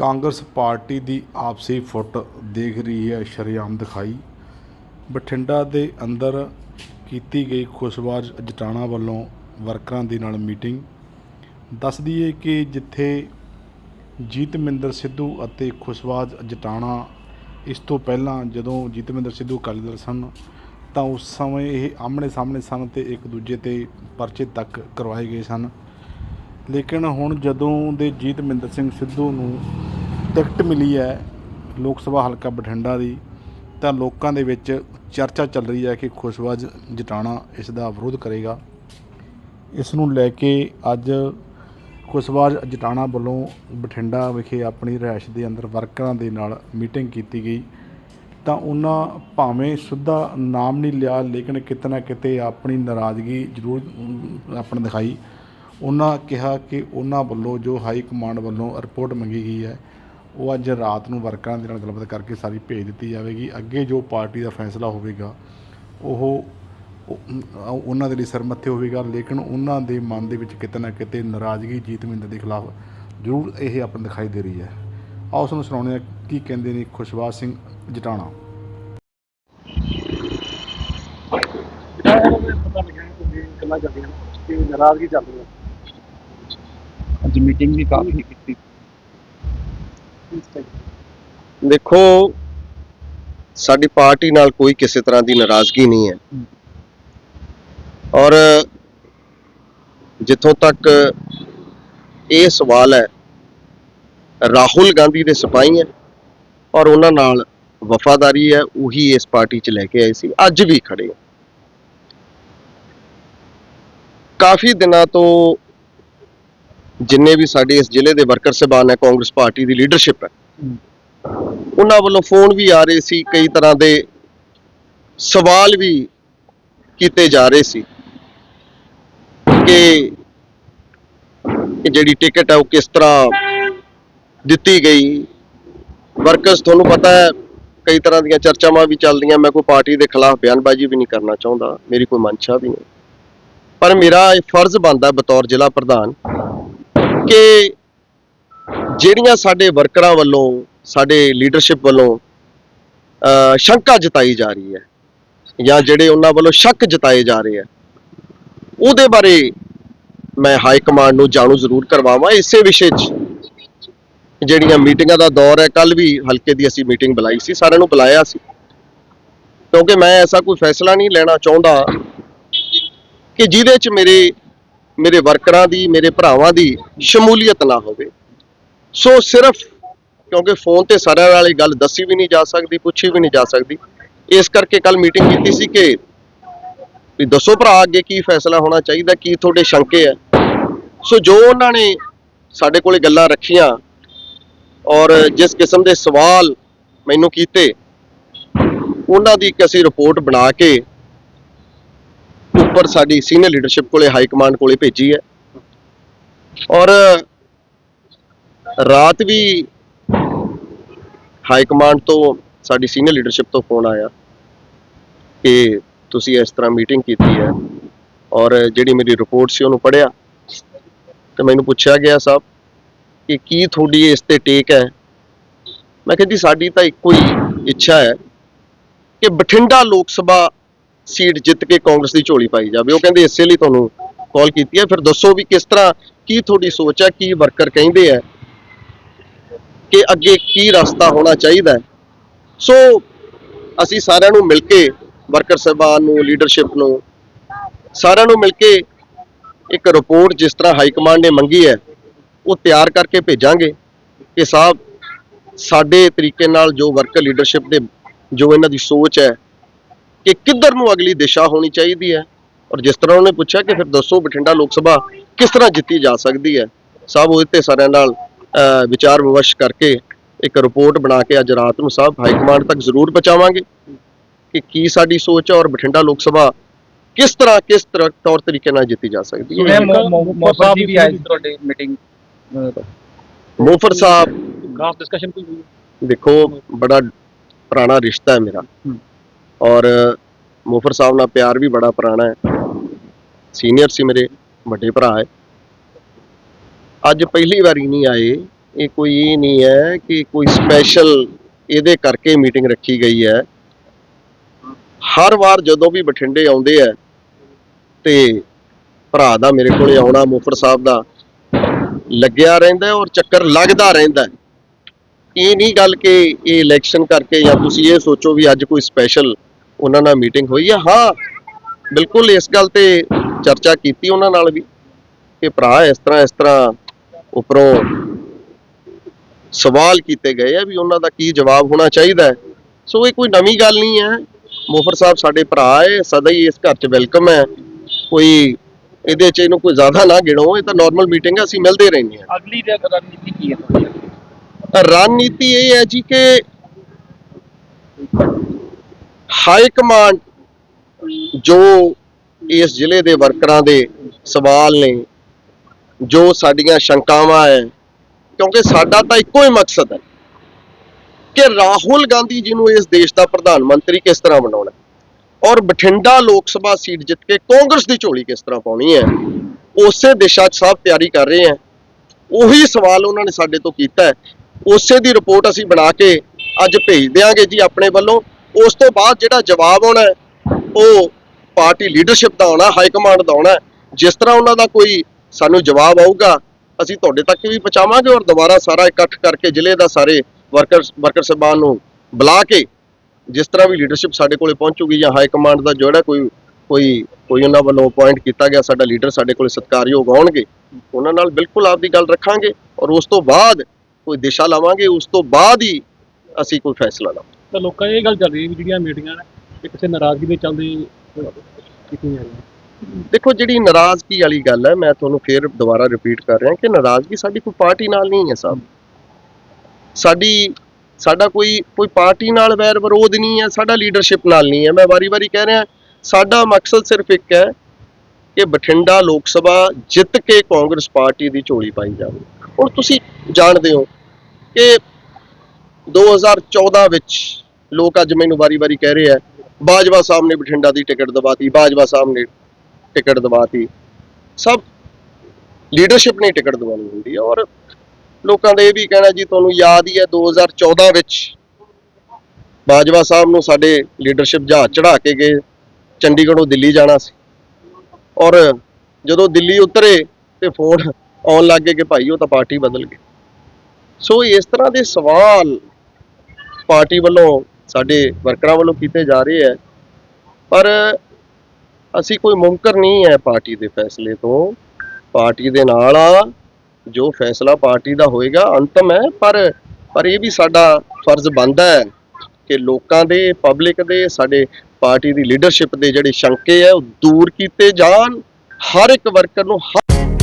Congress party ਦੀ ਆਪਸੀ ਫੁੱਟ ਦੇਖ ਰਹੀ ਹੈ, ਸ਼ਰੇਆਮ ਦਿਖਾਈ। ਬਠਿੰਡਾ ਦੇ ਅੰਦਰ ਕੀਤੀ ਗਈ ਖੁਸ਼ਵਾਜ ਜਟਾਣਾ ਵੱਲੋਂ ਵਰਕਰਾਂ ਦੇ ਨਾਲ ਮੀਟਿੰਗ। ਦੱਸ ਦਈਏ ਕਿ ਜਿੱਥੇ ਜੀਤਮਿੰਦਰ ਸਿੱਧੂ ਅਤੇ ਖੁਸ਼ਵਾਜ ਜਟਾਣਾ ਇਸ ਤੋਂ ਪਹਿਲਾਂ ਜਦੋਂ ਜੀਤਮਿੰਦਰ ਸਿੱਧੂ ਅਕਾਲੀ ਦਲ ਸਨ, ਤਾਂ ਉਸ ਸਮੇਂ ਇਹ ਆਮਣੇ ਸਾਹਮਣੇ ਸਨ ਤੇ ਇੱਕ ਦੂਜੇ ਤੇ ਪਰਚੇ ਤੱਕ ਕਰਵਾਏ ਗਏ ਸਨ। ਲੇਕਿਨ ਹੁਣ ਜਦੋਂ ਦੇ ਜੀਤ ਮਿੰਦਰ ਸਿੰਘ ਸਿੱਧੂ ਨੂੰ ਟਿਕਟ ਮਿਲੀ ਹੈ ਲੋਕ ਸਭਾ ਹਲਕਾ ਬਠਿੰਡਾ ਦੀ, ਤਾਂ ਲੋਕਾਂ ਦੇ ਵਿੱਚ ਚਰਚਾ ਚੱਲ ਰਹੀ ਹੈ ਕਿ ਖੁਸ਼ਵਾਜ਼ ਜਟਾਣਾ ਇਸ ਦਾ ਵਿਰੋਧ ਕਰੇਗਾ। ਇਸ ਨੂੰ ਲੈ ਕੇ ਅੱਜ ਖੁਸ਼ਵਾਜ਼ ਜਟਾਣਾ ਵੱਲੋਂ ਬਠਿੰਡਾ ਵਿਖੇ ਆਪਣੀ ਰਿਹਾਇਸ਼ ਦੇ ਅੰਦਰ ਵਰਕਰਾਂ ਦੇ ਨਾਲ ਮੀਟਿੰਗ ਕੀਤੀ ਗਈ। ਤਾਂ ਉਹਨਾਂ ਭਾਵੇਂ ਸਿੱਧਾ ਨਾਮ ਨਹੀਂ ਲਿਆ, ਲੇਕਿਨ ਕਿਤੇ ਨਾ ਕਿਤੇ ਆਪਣੀ ਨਾਰਾਜ਼ਗੀ ਜ਼ਰੂਰ ਆਪਣਾ ਦਿਖਾਈ। ਉਹਨਾਂ ਕਿਹਾ ਕਿ ਉਹਨਾਂ ਵੱਲੋਂ ਜੋ ਹਾਈ ਕਮਾਂਡ ਵੱਲੋਂ ਰਿਪੋਰਟ ਮੰਗੀ ਗਈ ਹੈ, ਉਹ ਅੱਜ ਰਾਤ ਨੂੰ ਵਰਕਰਾਂ ਦੇ ਨਾਲ ਗੱਲਬਾਤ ਕਰਕੇ ਸਾਰੀ ਭੇਜ ਦਿੱਤੀ ਜਾਵੇਗੀ। ਅੱਗੇ ਜੋ ਪਾਰਟੀ ਦਾ ਫੈਸਲਾ ਹੋਵੇਗਾ, ਉਹ ਉਹਨਾਂ ਦੇ ਲਈ ਸਰਮੱਥੇ ਹੋਵੇਗਾ, ਲੇਕਿਨ ਉਹਨਾਂ ਦੇ ਮਨ ਦੇ ਵਿੱਚ ਕਿਤੇ ਨਾ ਕਿਤੇ ਨਾਰਾਜ਼ਗੀ ਜੀਤਮਿੰਦਰ ਦੇ ਖਿਲਾਫ ਜ਼ਰੂਰ ਇਹ ਆਪਾਂ ਦਿਖਾਈ ਦੇ ਰਹੀ ਹੈ। ਆਓ ਉਸ ਨੂੰ ਸੁਣਾਉਂਦੇ ਹਾਂ ਕੀ ਕਹਿੰਦੇ ਨੇ ਖੁਸ਼ਬਾਜ ਸਿੰਘ ਜਟਾਣਾ। ਗੱਲਾਂ ਚੱਲਦੀਆਂ ਕਿ ਨਾਰਾਜ਼ਗੀ ਚੱਲ ਰਹੀ ਅੱਜ ਮੀਟਿੰਗ ਵੀ ਕਾਫੀ ਕੀਤੀ। ਦੇਖੋ ਸਾਡੀ ਪਾਰਟੀ ਨਾਲ ਕੋਈ ਕਿਸੇ ਤਰ੍ਹਾਂ ਦੀ ਨਾਰਾਜ਼ਗੀ ਨਹੀਂ ਹੈ। ਔਰ ਜਿੱਥੋਂ ਤੱਕ ਇਹ ਸਵਾਲ ਹੈ ਰਾਹੁਲ ਗਾਂਧੀ ਦੇ ਸਿਪਾਹੀ ਹੈ ਔਰ ਉਹਨਾਂ ਨਾਲ ਵਫਾਦਾਰੀ ਹੈ ਉਹੀ ਇਸ ਪਾਰਟੀ 'ਚ ਲੈ ਕੇ ਆਏ ਸੀ ਅੱਜ ਵੀ ਖੜੇ। ਕਾਫੀ ਦਿਨਾਂ ਤੋਂ ਜਿੰਨੇ ਵੀ ਸਾਡੇ ਇਸ ਜ਼ਿਲ੍ਹੇ ਦੇ ਵਰਕਰ ਸਹਿਬਾਨ ਹੈ, ਕਾਂਗਰਸ ਪਾਰਟੀ ਦੀ ਲੀਡਰਸ਼ਿਪ ਹੈ, ਉਹਨਾਂ ਵੱਲੋਂ ਫੋਨ ਵੀ ਆ ਰਹੇ ਸੀ, ਕਈ ਤਰ੍ਹਾਂ ਦੇ ਸਵਾਲ ਵੀ ਕੀਤੇ ਜਾ ਰਹੇ ਸੀ ਕਿ ਕਿ ਜਿਹੜੀ ਟਿਕਟ ਹੈ, ਉਹ ਕਿਸ ਤਰ੍ਹਾਂ ਦਿੱਤੀ ਗਈ। ਵਰਕਰਸ, ਤੁਹਾਨੂੰ ਪਤਾ ਹੈ, ਕਈ ਤਰ੍ਹਾਂ ਦੀਆਂ ਚਰਚਾਵਾਂ ਵੀ ਚੱਲਦੀਆਂ, ਮੈਂ ਕੋਈ ਪਾਰਟੀ ਦੇ ਖਿਲਾਫ ਬਿਆਨਬਾਜ਼ੀ ਵੀ ਨਹੀਂ ਕਰਨਾ ਚਾਹੁੰਦਾ, ਮੇਰੀ ਕੋਈ ਮਨਸ਼ਾ ਵੀ ਨਹੀਂ। ਪਰ ਮੇਰਾ ਇਹ ਫਰਜ਼ ਬਣਦਾ ਬਤੌਰ ਜ਼ਿਲ੍ਹਾ ਪ੍ਰਧਾਨ ਕਿ ਜਿਹੜੀਆਂ ਸਾਡੇ ਵਰਕਰਾਂ ਵੱਲੋਂ, ਸਾਡੇ ਲੀਡਰਸ਼ਿਪ ਵੱਲੋਂ ਸ਼ੰਕਾ ਜਤਾਈ ਜਾ ਰਹੀ ਹੈ ਜਾਂ ਜਿਹੜੇ ਉਹਨਾਂ ਵੱਲੋਂ ਸ਼ੱਕ ਜਤਾਏ ਜਾ ਰਹੇ ਆ ਉਹਦੇ ਬਾਰੇ ਮੈਂ ਹਾਈ ਕਮਾਂਡ ਨੂੰ ਜਾਣੂ ਜ਼ਰੂਰ ਕਰਵਾਵਾਂ। ਇਸੇ ਵਿਸ਼ੇ 'ਚ ਜਿਹੜੀਆਂ ਮੀਟਿੰਗਾਂ ਦਾ ਦੌਰ ਹੈ ਕੱਲ ਵੀ ਹਲਕੇ ਦੀ ਅਸੀਂ ਮੀਟਿੰਗ ਬੁਲਾਈ ਸੀ, ਸਾਰਿਆਂ ਨੂੰ ਬੁਲਾਇਆ ਸੀ। ਕਿਉਂਕਿ ਮੈਂ ਐਸਾ ਕੋਈ ਫੈਸਲਾ ਨਹੀਂ ਲੈਣਾ ਚਾਹੁੰਦਾ ਕਿ ਜਿਹਦੇ 'ਚ ਮੇਰੇ ਮੇਰੇ ਵਰਕਰਾਂ ਦੀ, ਮੇਰੇ ਭਰਾਵਾਂ ਦੀ ਸ਼ਮੂਲੀਅਤ ਨਾ ਹੋਵੇ। ਸੋ ਸਿਰਫ ਕਿਉਂਕਿ ਫੋਨ ਤੇ ਸਾਰਿਆਂ ਨਾਲ ਇਹ ਗੱਲ ਦੱਸੀ ਵੀ ਨਹੀਂ ਜਾ ਸਕਦੀ, ਪੁੱਛੀ ਵੀ ਨਹੀਂ ਜਾ ਸਕਦੀ। ਇਸ ਕਰਕੇ ਕੱਲ ਮੀਟਿੰਗ ਕੀਤੀ ਸੀ ਕਿ ਵੀ ਦੱਸੋ ਭਰਾ ਅੱਗੇ ਕੀ ਫੈਸਲਾ ਹੋਣਾ ਚਾਹੀਦਾ, ਕੀ ਤੁਹਾਡੇ ਸ਼ੰਕੇ ਹੈ ਸੋ ਜੋ ਉਹਨਾਂ ਨੇ ਸਾਡੇ ਕੋਲੇ ਗੱਲਾਂ ਰੱਖੀਆਂ ਔਰ ਜਿਸ ਕਿਸਮ ਦੇ ਸਵਾਲ ਮੈਨੂੰ ਕੀਤੇ, ਉਹਨਾਂ ਦੀ ਇੱਕ ਅਸੀਂ ਰਿਪੋਰਟ ਬਣਾ ਕੇ ਉੱਪਰ ਸਾਡੀ ਸੀਨੀਅਰ ਲੀਡਰਸ਼ਿਪ ਕੋਲੇ ਹਾਈ ਕਮਾਂਡ ਕੋਲੇ ਭੇਜੀ ਹੈ। ਔਰ ਰਾਤ ਵੀ ਹਾਈ ਕਮਾਂਡ ਤੋਂ ਸਾਡੀ ਸੀਨੀਅਰ ਲੀਡਰਸ਼ਿਪ ਤੋਂ ਫੋਨ ਆਇਆ ਕਿ ਤੁਸੀਂ ਇਸ ਤਰ੍ਹਾਂ ਮੀਟਿੰਗ ਕੀਤੀ ਹੈ ਔਰ ਜਿਹੜੀ ਮੇਰੀ ਰਿਪੋਰਟ ਸੀ ਉਹਨੂੰ ਪੜ੍ਹਿਆ ਤੇ ਮੈਨੂੰ ਪੁੱਛਿਆ ਗਿਆ ਸਾਹਿਬ ਕਿ ਕੀ ਤੁਹਾਡੀ ਇਸ ਤੇ ਟੇਕ ਹੈ? ਮੈਂ ਕਿਹਾ ਜੀ ਸਾਡੀ ਤਾਂ ਇੱਕੋ ਹੀ ਇੱਛਾ ਹੈ ਕਿ ਬਠਿੰਡਾ ਲੋਕ ਸਭਾ ਸੀਟ ਜਿੱਤ ਕੇ ਕਾਂਗਰਸ ਦੀ ਝੋਲੀ ਪਾਈ ਜਾਵੇ। ਉਹ ਕਹਿੰਦੇ ਇਸੇ ਲਈ ਤੁਹਾਨੂੰ ਕਾਲ ਕੀਤੀ ਹੈ। ਫਿਰ ਦੱਸੋ ਵੀ ਕਿਸ ਤਰ੍ਹਾਂ ਕੀ ਤੁਹਾਡੀ ਸੋਚ ਹੈ, ਕੀ ਵਰਕਰ ਕਹਿੰਦੇ ਹੈ ਕਿ ਅੱਗੇ ਕੀ ਰਸਤਾ ਹੋਣਾ ਚਾਹੀਦਾ ਸੋ ਅਸੀਂ ਸਾਰਿਆਂ ਨੂੰ ਮਿਲ ਕੇ ਵਰਕਰ ਸਹਿਬਾਨ ਨੂੰ ਲੀਡਰਸ਼ਿਪ ਨੂੰ ਸਾਰਿਆਂ ਨੂੰ ਮਿਲ ਕੇ ਇੱਕ ਰਿਪੋਰਟ ਜਿਸ ਤਰ੍ਹਾਂ ਹਾਈ ਕਮਾਂਡ ਨੇ ਮੰਗੀ ਹੈ, ਉਹ ਤਿਆਰ ਕਰਕੇ ਭੇਜਾਂਗੇ ਕਿ ਸਾਹਿਬ, ਸਾਡੇ ਤਰੀਕੇ ਨਾਲ ਜੋ ਵਰਕਰ ਲੀਡਰਸ਼ਿਪ ਦੇ ਜੋ ਇਹਨਾਂ ਦੀ ਸੋਚ ਹੈ ਕਿ ਕਿੱਧਰ ਨੂੰ ਅਗਲੀ ਦਿਸ਼ਾ ਹੋਣੀ ਚਾਹੀਦੀ ਹੈ? ਔਰ ਜਿਸ ਤਰ੍ਹਾਂ ਉਹਨੇ ਪੁੱਛਿਆ ਕਿ ਫਿਰ ਦੱਸੋ ਬਠਿੰਡਾ ਲੋਕ ਸਭਾ ਕਿਸ ਤਰ੍ਹਾਂ ਜਿੱਤੀ ਜਾ ਸਕਦੀ ਹੈ? ਸਭ ਉਹਦੇ ਤੇ ਸਾਰਿਆਂ ਨਾਲ ਵਿਚਾਰ ਵਿਮਰਸ਼ ਕਰਕੇ ਇੱਕ ਰਿਪੋਰਟ ਬਣਾ ਕੇ ਅੱਜ ਰਾਤ ਨੂੰ ਸਾਹਿਬ ਹਾਈ ਕਮਾਂਡ ਤੱਕ ਜ਼ਰੂਰ ਪਹੁੰਚਾਵਾਂਗੇ ਕਿ ਕੀ ਸਾਡੀ ਸੋਚ ਹੈ ਔਰ ਬਠਿੰਡਾ ਲੋਕ ਸਭਾ ਕਿਸ ਤਰ੍ਹਾਂ ਕਿਸ ਤਰ੍ਹਾਂ ਤੌਰ ਤਰੀਕੇ ਨਾਲ ਜਿੱਤੀ ਜਾ ਸਕਦੀ ਹੈ? ਮੈਂ ਮੋਫਾ ਜੀ ਵੀ ਆਏ ਸੀ ਤੁਹਾਡੇ ਮੀਟਿੰਗ ਮੋਫਰ ਸਾਹਿਬ। ਖਾਸ ਡਿਸਕਸ਼ਨ ਕੋਈ ਹੋਈ ਦੇਖੋ ਬੜਾ ਪੁਰਾਣਾ ਰਿਸ਼ਤਾ ਹੈ ਮੇਰਾ। ਔਰ ਮੁਫਰ ਸਾਹਿਬ ਨਾਲ ਪਿਆਰ ਵੀ ਬੜਾ ਪੁਰਾਣਾ ਹੈ। ਸੀਨੀਅਰ ਸੀ ਮੇਰੇ, ਵੱਡੇ ਭਰਾ ਹੈ। ਅੱਜ ਪਹਿਲੀ ਵਾਰੀ ਨਹੀਂ ਆਏ। ਇਹ ਕੋਈ ਇਹ ਨਹੀਂ ਹੈ ਕਿ ਕੋਈ ਸਪੈਸ਼ਲ ਇਹਦੇ ਕਰਕੇ ਮੀਟਿੰਗ ਰੱਖੀ ਗਈ ਹੈ। ਹਰ ਵਾਰ ਜਦੋਂ ਵੀ ਬਠਿੰਡੇ ਆਉਂਦੇ ਆ ਤੇ ਭਰਾ ਦਾ ਮੇਰੇ ਕੋਲੇ ਆਉਣਾ, ਮੁਫਰ ਸਾਹਿਬ ਦਾ ਲੱਗਿਆ ਰਹਿੰਦਾ ਔਰ ਚੱਕਰ ਲੱਗਦਾ ਰਹਿੰਦਾ ਇਹ ਨਹੀਂ ਗੱਲ ਕਿ ਇਹ ਇਲੈਕਸ਼ਨ ਕਰਕੇ ਜਾਂ ਤੁਸੀਂ ਇਹ ਸੋਚੋ ਵੀ ਅੱਜ ਕੋਈ ਸਪੈਸ਼ਲ ਉਹਨਾਂ ਨਾਲ ਮੀਟਿੰਗ ਹੋਈ ਹੈ ਹਾਂ ਬਿਲਕੁਲ ਇਸ ਗੱਲ ਤੇ ਚਰਚਾ ਕੀਤੀ ਉਹਨਾਂ ਨਾਲ ਵੀ ਕਿ ਭਰਾ ਇਸ ਤਰ੍ਹਾਂ ਇਸ ਤਰ੍ਹਾਂ ਉੱਪਰੋਂ ਸਵਾਲ ਕੀਤੇ ਗਏ ਆ ਵੀ ਉਹਨਾਂ ਦਾ ਕੀ ਜਵਾਬ ਹੋਣਾ ਚਾਹੀਦਾ ਹੈ। ਸੋ ਇਹ ਕੋਈ ਨਵੀਂ ਗੱਲ ਨਹੀਂ ਹੈ। ਮੋਫਰ ਸਾਹਿਬ ਸਾਡੇ ਭਰਾ ਹੈ ਸਦਾ ਹੀ ਇਸ ਘਰ 'ਚ ਵੈਲਕਮ ਹੈ। ਕੋਈ ਇਹਦੇ 'ਚ ਇਹਨੂੰ ਕੋਈ ਜ਼ਿਆਦਾ ਨਾ ਗਿਣੋ ਇਹ ਤਾਂ ਨਾਰਮਲ ਮੀਟਿੰਗ ਹੈ ਅਸੀਂ ਮਿਲਦੇ ਰਹਿੰਦੇ ਹਾਂ। ਅਗਲੀ ਰਣਨੀਤੀ ਕੀ ਹੈ ਰਣਨੀਤੀ ਇਹ ਹੈ ਜੀ ਕਿ ਹਾਈ ਕਮਾਂਡ ਜੋ ਇਸ ਜ਼ਿਲ੍ਹੇ ਦੇ ਵਰਕਰਾਂ ਦੇ ਸਵਾਲ ਨੇ, ਜੋ ਸਾਡੀਆਂ ਸ਼ੰਕਾਵਾਂ ਹੈ, ਕਿਉਂਕਿ ਸਾਡਾ ਤਾਂ ਇੱਕੋ ਹੀ ਮਕਸਦ ਹੈ ਕਿ ਰਾਹੁਲ ਗਾਂਧੀ ਜੀ ਨੂੰ ਇਸ ਦੇਸ਼ ਦਾ ਪ੍ਰਧਾਨ ਮੰਤਰੀ ਕਿਸ ਤਰ੍ਹਾਂ ਬਣਾਉਣਾ ਔਰ ਬਠਿੰਡਾ ਲੋਕ ਸਭਾ ਸੀਟ ਜਿੱਤ ਕੇ ਕਾਂਗਰਸ ਦੀ ਝੋਲੀ ਕਿਸ ਤਰ੍ਹਾਂ ਪਾਉਣੀ ਹੈ, ਉਸੇ ਦਿਸ਼ਾ 'ਚ ਸਭ ਤਿਆਰੀ ਕਰ ਰਹੇ ਹੈ। ਉਹੀ ਸਵਾਲ ਉਹਨਾਂ ਨੇ ਸਾਡੇ ਤੋਂ ਕੀਤਾ ਹੈ। ਉਸੇ ਦੀ ਰਿਪੋਰਟ ਅਸੀਂ ਬਣਾ ਕੇ ਅੱਜ ਭੇਜ ਦਿਆਂਗੇ ਜੀ ਆਪਣੇ ਵੱਲੋਂ। ਉਸ ਤੋਂ ਬਾਅਦ ਜਿਹੜਾ ਜਵਾਬ ਆਉਣਾ ਉਹ ਪਾਰਟੀ ਲੀਡਰਸ਼ਿਪ ਦਾ ਆਉਣਾ ਹਾਈ ਕਮਾਂਡ ਦਾ ਆਉਣਾ ਜਿਸ ਤਰ੍ਹਾਂ ਉਹਨਾਂ ਦਾ ਕੋਈ ਸਾਨੂੰ ਜਵਾਬ ਆਊਗਾ, ਅਸੀਂ ਤੁਹਾਡੇ ਤੱਕ ਵੀ ਪਹੁੰਚਾਵਾਂਗੇ ਔਰ ਦੁਬਾਰਾ ਸਾਰਾ ਇਕੱਠ ਕਰਕੇ ਜ਼ਿਲ੍ਹੇ ਦਾ ਸਾਰੇ ਵਰਕਰ ਵਰਕਰ ਸਭਾ ਨੂੰ ਬੁਲਾ ਕੇ ਜਿਸ ਤਰ੍ਹਾਂ ਵੀ ਲੀਡਰਸ਼ਿਪ ਸਾਡੇ ਕੋਲੇ ਪਹੁੰਚੂਗੀ ਜਾਂ ਹਾਈ ਕਮਾਂਡ ਦਾ ਜਿਹੜਾ ਕੋਈ ਕੋਈ ਕੋਈ ਉਹਨਾਂ ਵੱਲੋਂ ਅਪਾਇੰਟ ਕੀਤਾ ਗਿਆ, ਸਾਡਾ ਲੀਡਰ ਸਾਡੇ ਕੋਲੇ ਸਤਿਕਾਰਯੋਗ ਆਉਣਗੇ, ਉਹਨਾਂ ਨਾਲ ਬਿਲਕੁਲ ਆਪਦੀ ਗੱਲ ਰੱਖਾਂਗੇ ਔਰ ਉਸ ਤੋਂ ਬਾਅਦ ਕੋਈ ਦਿਸ਼ਾ ਲਾਵਾਂਗੇ, ਉਸ ਤੋਂ ਬਾਅਦ ਹੀ ਅਸੀਂ ਕੋਈ ਫੈਸਲਾ ਲਵਾਂਗੇ। ਤਾਂ ਲੋਕਾਂ 'ਚ ਇਹ ਗੱਲ ਚੱਲ ਰਹੀ ਹੈ ਵੀ ਜਿਹੜੀਆਂ ਮੀਟਿੰਗਾਂ ਨੇ, ਇਹ ਕਿਸੇ ਨਾਰਾਜ਼ਗੀ ਦੇ ਚੱਲਦੇ ਕੀਤੀਆਂ ਜਾ ਰਹੀਆਂ। ਦੇਖੋ, ਜਿਹੜੀ ਨਾਰਾਜ਼ਗੀ ਵਾਲੀ ਗੱਲ ਹੈ, ਮੈਂ ਤੁਹਾਨੂੰ ਫੇਰ ਦੁਬਾਰਾ ਰਿਪੀਟ ਕਰ ਰਿਹਾ ਕਿ ਨਾਰਾਜ਼ਗੀ ਸਾਡੀ ਕੋਈ ਪਾਰਟੀ ਨਾਲ ਨਹੀਂ ਹੈ ਸਾਹਿਬ ਸਾਡੀ, ਸਾਡਾ ਕੋਈ ਕੋਈ ਪਾਰਟੀ ਨਾਲ ਵੈਰ ਵਿਰੋਧ ਨਹੀਂ ਹੈ, ਸਾਡਾ ਲੀਡਰਸ਼ਿਪ ਨਾਲ ਨਹੀਂ ਹੈ। ਮੈਂ ਵਾਰੀ-ਵਾਰੀ ਕਹਿ ਰਿਹਾ, ਸਾਡਾ ਮਕਸਦ ਸਿਰਫ ਇੱਕ ਹੈ ਕਿ ਬਠਿੰਡਾ ਲੋਕ ਸਭਾ ਜਿੱਤ ਕੇ ਕਾਂਗਰਸ ਪਾਰਟੀ ਦੀ ਝੋਲੀ ਪਾਈ ਜਾਵੇ। ਹੁਣ ਤੁਸੀਂ ਜਾਣਦੇ ਹੋ ਕਿ 2014 ਵਿੱਚ ਲੋਕ ਅੱਜ ਮੈਨੂੰ ਵਾਰੀ-ਵਾਰੀ ਕਹਿ ਰਹੇ ਆ, ਬਾਜਵਾ ਸਾਹਿਬ ਨੇ ਬਠਿੰਡਾ ਦੀ ਟਿਕਟ ਦਵਾਤੀ, ਬਾਜਵਾ ਸਾਹਿਬ ਨੇ ਟਿਕਟ ਦਵਾਤੀ। ਸਭ ਲੀਡਰਸ਼ਿਪ ਨੇ ਟਿਕਟ ਦਵਾਉਣੀ ਹੁੰਦੀ ਹੈ ਔਰ ਲੋਕਾਂ ਦਾ ਇਹ ਵੀ ਕਹਿਣਾ ਜੀ, ਤੁਹਾਨੂੰ ਯਾਦ ਹੀ ਹੈ 2014 ਵਿੱਚ ਬਾਜਵਾ ਸਾਹਿਬ ਨੂੰ ਸਾਡੇ ਲੀਡਰਸ਼ਿਪ ਜਹਾਜ਼ ਚੜਾ ਕੇ ਗਏ, ਚੰਡੀਗੜ੍ਹੋਂ ਦਿੱਲੀ ਜਾਣਾ ਸੀ। ਔਰ ਜਦੋਂ ਦਿੱਲੀ ਉਤਰੇ ਤੇ ਫੋਨ ਆਉਣ ਲੱਗ ਗਏ ਕਿ ਭਾਈ ਉਹ ਤਾਂ ਪਾਰਟੀ ਬਦਲ ਗਈ। ਸੋ ਇਸ ਤਰ੍ਹਾਂ ਦੇ ਸਵਾਲ ਪਾਰਟੀ ਵੱਲੋਂ ਸਾਡੇ ਵਰਕਰਾਂ ਵੱਲੋਂ ਕੀਤੇ ਜਾ ਰਹੇ ਹੈ। ਪਰ ਅਸੀਂ ਕੋਈ ਮੁਮਕਰ ਨਹੀਂ ਹੈ ਪਾਰਟੀ ਦੇ ਫੈਸਲੇ ਤੋਂ। ਪਾਰਟੀ ਦੇ ਨਾਲ ਆ, ਜੋ ਫੈਸਲਾ ਪਾਰਟੀ ਦਾ ਹੋਏਗਾ, ਅੰਤਮ ਹੈ। ਪਰ ਪਰ ਇਹ ਵੀ ਸਾਡਾ ਫਰਜ਼ ਬਣਦਾ ਹੈ ਕਿ ਲੋਕਾਂ ਦੇ, ਪਬਲਿਕ ਦੇ, ਸਾਡੇ ਪਾਰਟੀ ਦੀ ਲੀਡਰਸ਼ਿਪ ਦੇ ਜਿਹੜੇ ਸ਼ੰਕੇ ਹੈ, ਉਹ ਦੂਰ ਕੀਤੇ ਜਾਣ। ਹਰ ਇੱਕ ਵਰਕਰ ਨੂੰ ਹਰ